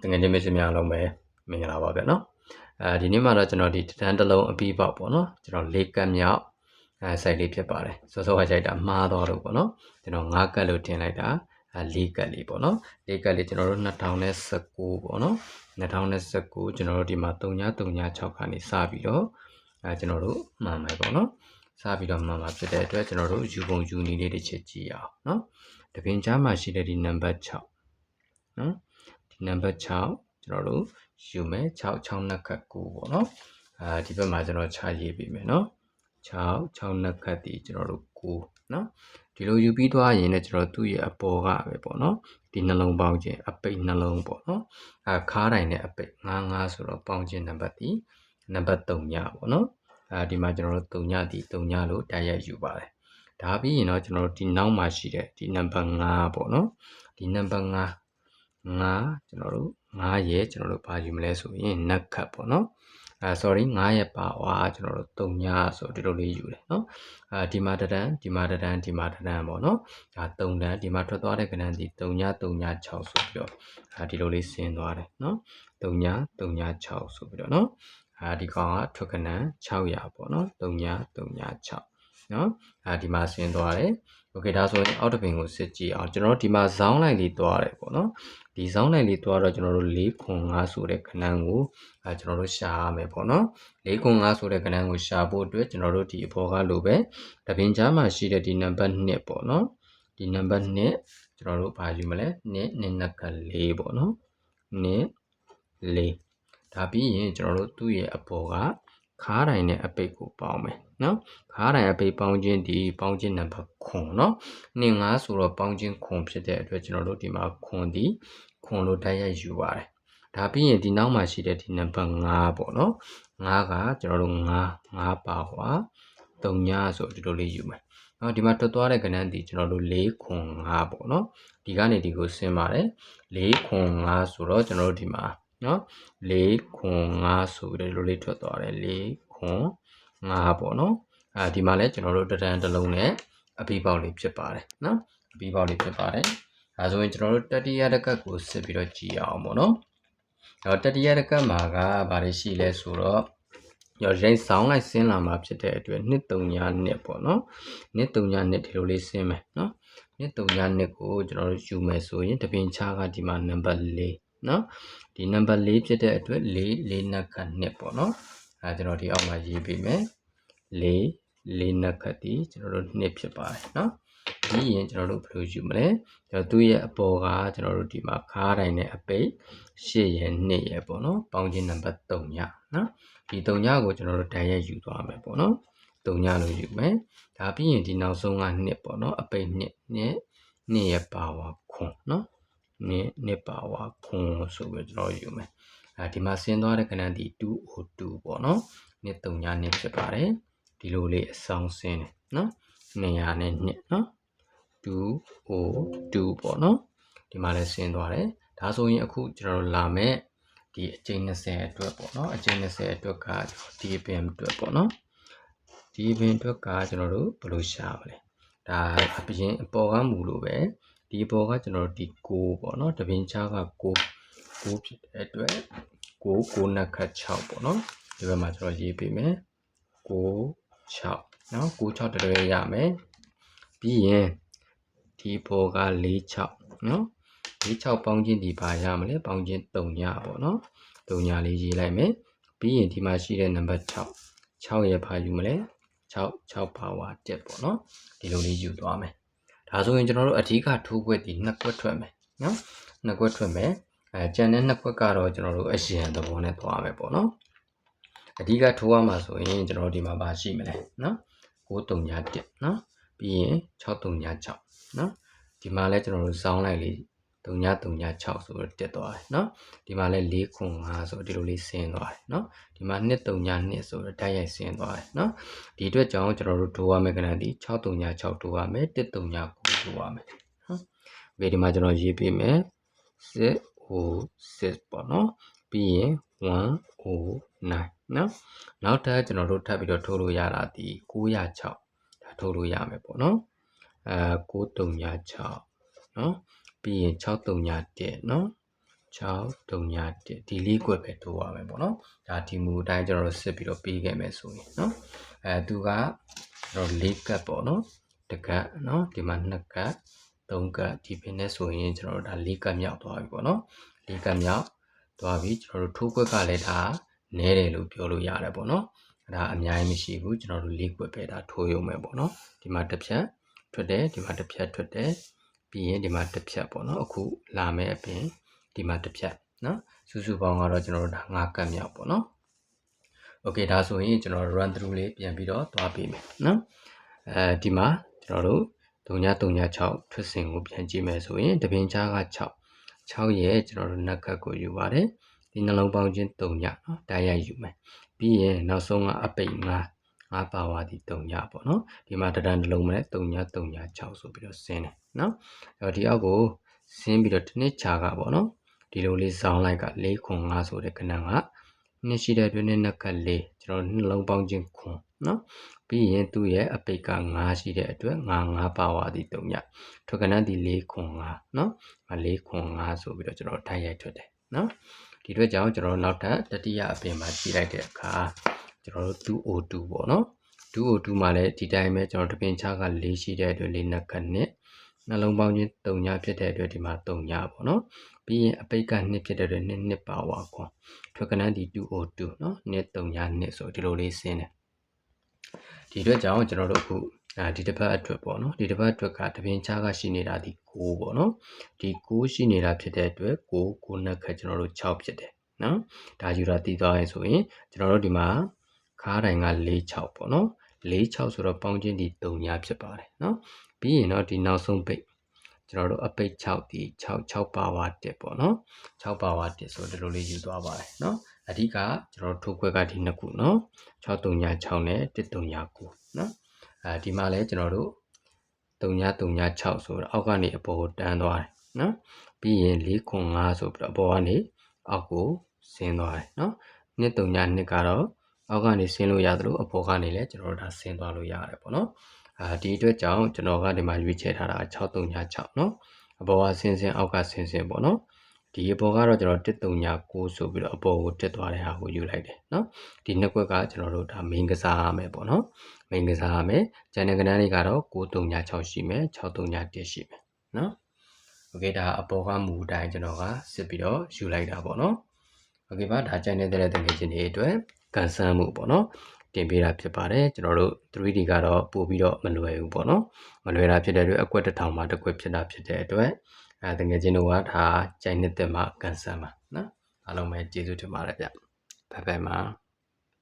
တကယ်ချင်းမစင်များလုံးပဲမင်္ဂလာပါဗျာနော်အဲဒီနေ့မှာတော့ကျွန်တော်ဒီတန်းတစ်လုံးအပြီးပေါက်ပေါ့နော်ကျွန်တော်၄ကတ်မြောက်အဲစိုက်လေးဖြစ်ပါတယ်စောစောကကြိုက်တာမှားတော့လို့ပေါ့နော်ကျွန်တော်၅ကတ်လို့ထင်လိုက်တာအဲ၄ကတ်လေးပေါ့နော်၄ကတ်လေးကျွန်တော်တို့2019ပေါ့နော်2019ကျွန်တော်တို့ဒီမှာ3936ခါနေစပြီးတော့အဲကျွန်တော်တို့မှန်မယ်ပေါ့နော်စပြီးတော့မှန်မှာဖြစ်တဲ့အတွက်ကျွန်တော်တို့ယူပုံယူနည်းလေးတစ်ချက်ကြည့်အောင်နော်တပင်ကြားမှာရှိတဲ့ဒီနံပါတ်6နော်ဒီ နံပါတ်6ကျွန်တော်တို့ယူမယ်6 6နှစ်ခတ်9ပေါ့နော်အဲဒီဘက်မှာကျွန်တော်ခြာရေးပေးမယ်နော်6 6နှစ်ခတ်ဒီကျွန်တော်တို့9နော်ဒီလိုယူပြီးသွားရင်လည်းကျွန်တော်သူ့ရဲ့အပေါ်ကပဲပေါ့နော်ဒီနှလုံးပေါင်းခြင်းအပိတ်နှလုံးပေါ့နော်အဲခါးတိုင်းနဲ့အပိတ်9 9ဆိုတော့ပေါင်းခြင်းနံပါတ်ဒီနံပါတ်3ညပေါ့နော်အဲဒီမှာကျွန်တော်တို့3ညဒီ3ညလို့တိုက်ရိုက်ယူပါတယ်ဒါပြီးရင်တော့ကျွန်တော်တို့ဒီနောက်မှာရှိတဲ့ဒီနံပါတ်5ပေါ့နော်ဒီနံပါတ်5 5ကျွန်တော်တို့9ရဲ့ကျွန်တော်တို့ဘာယူမလဲဆိုရင်နက်ခတ်ပေါ့နော်အဲ sorry 9ရဲ့ပါဝါကျွန်တော်တို့3ညဆိုဒီလိုလေးယူတယ်နော်အဲဒီမှာတဒန်းဒီမှာတဒန်းဒီမှာတဒန်းပေါ့နော်ဒါ3တန်းဒီမှာထွက်သွားတဲ့ကဏ္ဍဒီ3ည3ည6ဆိုပြီးတော့အဲဒီလိုလေးဆင်းသွားတယ်နော်3ည3ည6ဆိုပြီးတော့နော်အဲဒီကောင်ကထွက်ကဏ္ဍ600ပေါ့နော်3ည3ည6 နော်အဲဒီမှာဆင်းသွားတယ်โอเคဒါဆိုရင်အောက်တပင်ကိုစစ်ကြည့်အောင်ကျွန်တော်တို့ဒီမှာဇောင်းလိုက်လေးတွားတယ်ပေါ့နော်ဒီဇောင်းလိုက်လေးတွားတော့ကျွန်တော်တို့၄ခွန်5ဆိုတဲ့ခဏန်းကိုအဲကျွန်တော်တို့ရှာရမယ်ပေါ့နော်၄ခွန်5ဆိုတဲ့ခဏန်းကိုရှာဖို့အတွက်ကျွန်တော်တို့ဒီအပေါ်ကလိုပဲတပင်ကြားမှာရှိတဲ့ဒီနံပါတ်2ပေါ့နော်ဒီနံပါတ်2ကျွန်တော်တို့ဘာယူမလဲ2 2နက်က4ပေါ့နော်2 4ဒါပြီးရင်ကျွန်တော်တို့သူ့ရဲ့အပေါ်က ခါးတိုင်းနဲ့အပိတ်ကိုပေါင်းမယ်နော်ခါးတိုင်းအပိတ်ပေါင်းခြင်းဒီပေါင်းခြင်းနံပါတ်ခွန်နော်2 5ဆိုတော့ပေါင်းခြင်းခွန်ဖြစ်တဲ့အတွက်ကျွန်တော်တို့ဒီမှာခွန်ဒီခွန်လို့တိုက်ရိုက်ယူပါတယ်ဒါပြီးရင်ဒီနောက်မှာရှိတဲ့ဒီနံပါတ်5ပေါ့နော်5ကကျွန်တော်တို့5 5ပါဟွာ3ညဆိုဒီလိုလေးယူမယ်နော်ဒီမှာတွတ်သွားတဲ့ကဏ္ဍဒီကျွန်တော်တို့4ခွန်5ပေါ့နော်ဒီကနေဒီကိုဆင်းပါတယ်4ခွန်5ဆိုတော့ကျွန်တော်တို့ဒီမှာ နော်4ခွန်5ဆိုပြီးတော့လေးထွက်သွားတယ်4ခွန်5ပေါ့နော်အဲဒီမှာလည်းကျွန်တော်တို့တရန်တစ်လုံးနဲ့အပီးပေါက်လေးဖြစ်ပါတယ်နော်အပီးပေါက်လေးဖြစ်ပါတယ်ဒါဆိုရင်ကျွန်တော်တို့တတိယတစ်ကတ်ကိုစစ်ပြီးတော့ကြည့်အောင်ပေါ့နော်တော့တတိယတစ်ကတ်မှာကဘာတွေရှိလဲဆိုတော့ရောရိတ်ဆောင်းလိုက်ဆင်းလာမှာဖြစ်တဲ့အတွက်နှစ်3ညနှစ်ပေါ့နော်နှစ်3ညနှစ်ဒီလိုလေးဆင်းမယ်နော်နှစ်3ညနှစ်ကိုကျွန်တော်တို့ယူမယ်ဆိုရင်တပင်ချားကဒီမှာနံပါတ်4နော် ဒီနံပါတ်4ဖြစ်တဲ့အတွက်4 4နက်ကနှစ်ပေါ့နော်အဲကျွန်တော်ဒီအောက်မှာရေးပေးမယ်4 4နက်ကတိကျွန်တော်တို့နှစ်ဖြစ်ပါတယ်နော်ပြီးရင်ကျွန်တော်တို့ဘယ်လိုယူမလဲကျွန်တော်သူ့ရဲ့အပေါ်ကကျွန်တော်တို့ဒီမှာခါးတိုင်းနဲ့အပိတ်8ရဲ့2ရဲ့ပေါ့နော်ပေါင်းခြင်းနံပါတ်3ညနော်ဒီ3ညကိုကျွန်တော်တို့တန်ရက်ယူသွားမယ်ပေါ့နော်3ညလို့ယူမယ်ဒါပြီးရင်ဒီနောက်ဆုံးက2ပေါ့နော်အပိတ်2 2 2ရဲ့ပါဝါခွန်နော် နှစ်နှစ်ပါဝါခွန်ဆိုပြီးကျွန်တော်ယူမယ်အဲဒီမှာဆင်းသွားတဲ့ကဏ္ဍဒီ202ပေါ့နော်နှစ်3ညနှစ်ဖြစ်ပါတယ်ဒီလိုလေးအဆောင်ဆင်းတယ်နော်200နဲ့နှစ်နော်202ပေါ့နော်ဒီမှာလည်းဆင်းသွားတယ်ဒါဆိုရင်အခုကျွန်တော်တို့လာမဲ့ဒီအကျိန်20အတွက်ပေါ့နော်အကျိန်20အတွက်ကဒီပင်အတွက်ပေါ့နော်ဒီပင်အတွက်ကကျွန်တော်တို့ဘယ်လိုရှာမလဲဒါအပြင်အပေါ်ကမူလို့ပဲ ဒီပေါ်ကကျွန်တော်တို့ဒီ6ပေါ့နော်တပင်ချားက6 6ဖြစ်တဲ့အတွက်6 6နက်ခတ်6ပေါ့နော်ဒီဘက်မှာကျွန်တော်ရေးပေးမယ်6 6နော်6 6တရွဲရမယ်ပြီးရင်ဒီပေါ်က4 6နော်4 6ပေါင်းခြင်းဒီပါရမလဲပေါင်းခြင်း3ညပေါ့နော်3ညလေးရေးလိုက်မယ်ပြီးရင်ဒီမှာရှိတဲ့နံပါတ်6 6ရဲ့ဘာယူမလဲ6 6ပါဝါတက်ပေါ့နော်ဒီလိုလေးယူသွားမယ် ဒါဆိုရင်ကျွန်တော်တို့အဓိကထိုးခွက်ဒီနှစ်ခွက်ထွက်မယ်နော်နှစ်ခွက်ထွက်မယ်အဲကြံတဲ့နှစ်ခွက်ကတော့ကျွန်တော်တို့အရင်သဘောနဲ့သွားမယ်ပေါ့နော်အဓိကထိုးရမှာဆိုရင်ကျွန်တော်ဒီမှာပါရှိမလဲနော်9 3 1နော်ပြီးရင်6 3 6နော်ဒီမှာလဲကျွန်တော်တို့စောင်းလိုက်လေ3 3 6ဆိုတော့တက်သွားတယ်နော်ဒီမှာလဲ4 5ဆိုတော့ဒီလိုလေးဆင်းသွားတယ်နော်ဒီမှာ2 3 2ဆိုတော့တိုက်ရိုက်ဆင်းသွားတယ်နော်ဒီအတွက်ကြောင့်ကျွန်တော်တို့ဒိုးရမယ်ခဏဒီ6 3 6ဒိုးရမယ်1 3 9 ဆိုရမယ်နော်။ဘယ်ဒီမှာကျွန်တော်ရေးပေးမယ်606ပေါ့နော်။ပြီးရင်109နော်။နောက်ထပ်ကျွန်တော်တို့ထပ်ပြီးတော့ထိုးလို့ရတာဒီ906ဒါထိုးလို့ရမယ်ပေါ့နော်။အဲ9306နော်။ပြီးရင်6301နော်။6တုံညာ1ဒီလေးကွက်ပဲတိုးရမယ်ပေါ့နော်ဒါဒီမူအတိုင်းကျွန်တော်တို့စစ်ပြီးတော့ပေးခဲ့မယ်ဆိုရင်နော်အဲသူကကျွန်တော်လေးကပ်ပေါ့နော် တကတ်နော်ဒီမှာ2ကတ်3ကတ်ဒီပင်နဲ့ဆိုရင်ကျွန်တော်တို့ဒါ၄ကတ်မြောက်သွားပြီပေါ့နော်၄ကတ်မြောက်သွားပြီကျွန်တော်တို့ထိုးကွက်ကလည်းဒါနဲတယ်လို့ပြောလို့ရတယ်ပေါ့နော်ဒါအများကြီးမရှိဘူးကျွန်တော်တို့၄ကွက်ပဲဒါထိုးရုံပဲပေါ့နော်ဒီမှာတစ်ဖြတ်ထွက်တယ်ဒီမှာတစ်ဖြတ်ထွက်တယ်ပြီးရင်ဒီမှာတစ်ဖြတ်ပေါ့နော်အခုလာမယ်အပြင်ဒီမှာတစ်ဖြတ်နော်စုစုပေါင်းကတော့ကျွန်တော်တို့ဒါ၅ကတ်မြောက်ပေါ့နော်โอเคဒါဆိုရင်ကျွန်တော် run through လေးပြန်ပြီးတော့သွားပေးမယ်နော်အဲဒီမှာ ကျွန်တော်တို့3936ထွက်စဉ်ကိုပြန်ကြည့်မယ်ဆိုရင်တပင်ချားက6 6ရဲ့ကျွန်တော်တို့နက်ခတ်ကိုယူပါတယ်ဒီနှလုံးပေါင်းချင်း3ညနော်တိုက်ရိုက်ယူမယ်ပြီးရင်နောက်ဆုံးကအပိတ်9 5ပါဝါဒီ3ညပေါ့နော်ဒီမှာတဒန်းတစ်လုံးမဲ့3ည3ည6ဆိုပြီးတော့ဆင်းတယ်နော်အဲ့တော့ဒီအောက်ကိုဆင်းပြီးတော့တစ်နှစ်ချာကပေါ့နော်ဒီလိုလေးစောင်းလိုက်က4ခွန်5ဆိုတဲ့ခဏကနှစ်ရှိတဲ့အတွင်းနဲ့နက်က4ကျွန်တော်နှလုံးပေါင်းချင်းခွန် နော်ပြီးရင်သူ့ရဲ့အပိတ်က9ရှိတဲ့အတွက်9 5ပါဝါဒီ3ညထွက်ကနန်းဒီ4ခွန်5နော်4ခွန်5ဆိုပြီးတော့ကျွန်တော်ထိုင်ရိုက်ထွက်တယ်နော်ဒီအတွက်ကြောင့်ကျွန်တော်နောက်ထပ်တတိယအပင်မှာကြည့်လိုက်တဲ့အခါကျွန်တော်တို့ 2O2 ပေါ့နော် 2O2 မှာလည်းဒီတိုင်းပဲကျွန်တော်တပင်ချက4ရှိတဲ့အတွက်4နက်ကနဲ့နှလုံးပေါင်းချင်း3ညဖြစ်တဲ့အတွက်ဒီမှာ3ညပေါ့နော်ပြီးရင်အပိတ်က2ဖြစ်တဲ့အတွက်2နှစ်ပါဝါခွန်ထွက်ကနန်းဒီ 2O2 နော်2 3ည2ဆိုဒီလိုလေးဆင်းတယ် ဒီအတွက်ကြောင့်ကျွန်တော်တို့အခုအဲဒီတစ်ပတ်အတွက်ပေါ့နော်ဒီတစ်ပတ်အတွက်ကတပင်ချကရှိနေတာဒီ6ပေါ့နော်ဒီ6ရှိနေတာဖြစ်တဲ့အတွက်6 9နှစ်ခက်ကျွန်တော်တို့6ဖြစ်တယ်နော်ဒါယူတာတည်သွားရင်ဆိုရင်ကျွန်တော်တို့ဒီမှာခါးတိုင်က4 6ပေါ့နော်4 6ဆိုတော့ပေါင်းချင်းဒီ3ညဖြစ်ပါတယ်နော်ပြီးရင်တော့ဒီနောက်ဆုံးပိတ်ကျွန်တော်တို့အပိတ်6ဒီ6 6ပါဝါ1ပေါ့နော်6ပါဝါ1ဆိုဒီလိုလေးယူသွားပါတယ်နော် အဓိကကျွန်တော်ထိုးခွက်ကဒီနှစ်ခုနော်6 3ည6နဲ့1 3ည9နော်အဲဒီမှာလည်းကျွန်တော်တို့3936ဆိုတော့အောက်ကနေအပေါ်ကိုတန်းသွားတယ်နော်ပြီးရင်405ဆိုပြီးတော့အပေါ်ကနေအောက်ကိုဆင်းသွားတယ်နော်232ကတော့အောက်ကနေဆင်းလို့ရသလိုအပေါ်ကနေလည်းကျွန်တော်တို့ဒါဆင်းသွားလို့ရတယ်ပေါ့နော်အာဒီအတွက်ကြောင့်ကျွန်တော်ကဒီမှာရွေးချယ်ထားတာ6336နော်အပေါ်ကဆင်းဆင်းအောက်ကဆင်းဆင်းပေါ့နော် ဒီအပေါ်ကတော့ကျွန်တော်1339ဆိုပြီးတော့အပေါ်ကိုတက်သွားတဲ့ဟာကိုယူလိုက်တယ်เนาะဒီနှစ်ကွက်ကကျွန်တော်တို့ဒါ main ကစားရမယ်ပေါ့เนาะ main ကစားရမယ်ကျန်တဲ့ကဏ္ဍတွေကတော့9336ရှိမယ်6331ရှိမယ်เนาะโอเคဒါအပေါ်ကမူအတိုင်းကျွန်တော်ကစစ်ပြီးတော့ယူလိုက်တာပေါ့เนาะโอเคပါဒါကျန်တဲ့တဲ့ငွေချင်းတွေအတွက်ကန်ဆန်းမှုပေါ့เนาะတင်ပေးတာဖြစ်ပါတယ်ကျွန်တော်တို့ 3D ကတော့ပို့ပြီးတော့မလွယ်ဘူးပေါ့နော်မလွယ်တာဖြစ်တဲ့အတွက်အကွက်တစ်ထောင်မှာတစ်ကွက်ဖြစ်တာဖြစ်တဲ့အတွက် အဲတကယ်ချင်းတို့ကဒါကြိုင်နေတဲ့မှာကန်ဆယ်မှာနော်အားလုံးပဲကျေးဇူးတင်ပါတယ်ဗျဘိုင်ဘိုင်ပါ